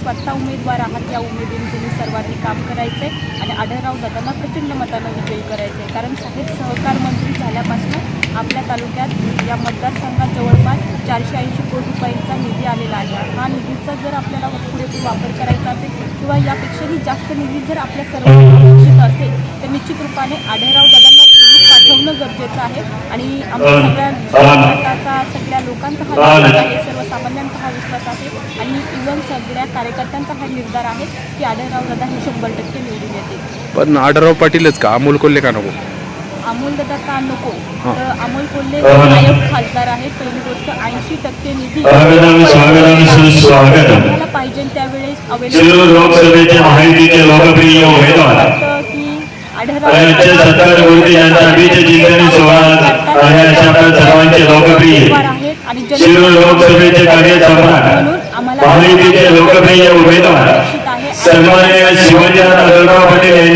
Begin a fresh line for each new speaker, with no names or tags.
स्वतः उमेदवार आहात या उमेदीने तुम्ही सर्वांनी काम करायचं आहे आणि आढळराव दादांना प्रचंड मतानं विजयी करायचं. आहे कारण साहेब सहकार मंत्री झाल्यापासून आपल्या तालुक्यात या मतदारसंघात जवळपास चारशे ऐंशी कोटी रुपयांचा निधी आलेला आहे. हा निधीचा जर आपल्याला पुरेपूर वापर करायचा असेल किंवा यापेक्षाही जास्त निधी जर आपल्या सर्वांना असेल तर निश्चित रूपाने आढळराव दादांना पाठवणं गरजेचं आहे. आणि आमच्या सगळ्या भारताचा सगळ्या लोकांचा हा विश्वास आहे. सर्वसामान्यांचा हा विश्वास आहे. आणि इव्हन सगळ्या कार्यकर्त्यांचा हा निर्धार आहे की आढळराव दादा हे शंभर टक्के निवडून येतील.
पण आढळराव पाटीलच का? अमोल कोल्हे का नको?
अमोल दादा का नको. तर अमोल कोल्हे हे. नायक खासदार आहेत. पहिली गोष्ट ऐंशी टक्के निधी आपल्याला पाहिजे त्यावेळेस अवेलेबल
आपल्या सर्वांचे लोकप्रिय.
आणि
शिरूर लोकसभेचे कार्य
आम्हाला
लोकप्रिय उमेदवार.
अपेक्षित आहे.
सन्माननीय शिवजी आढळराव पाटील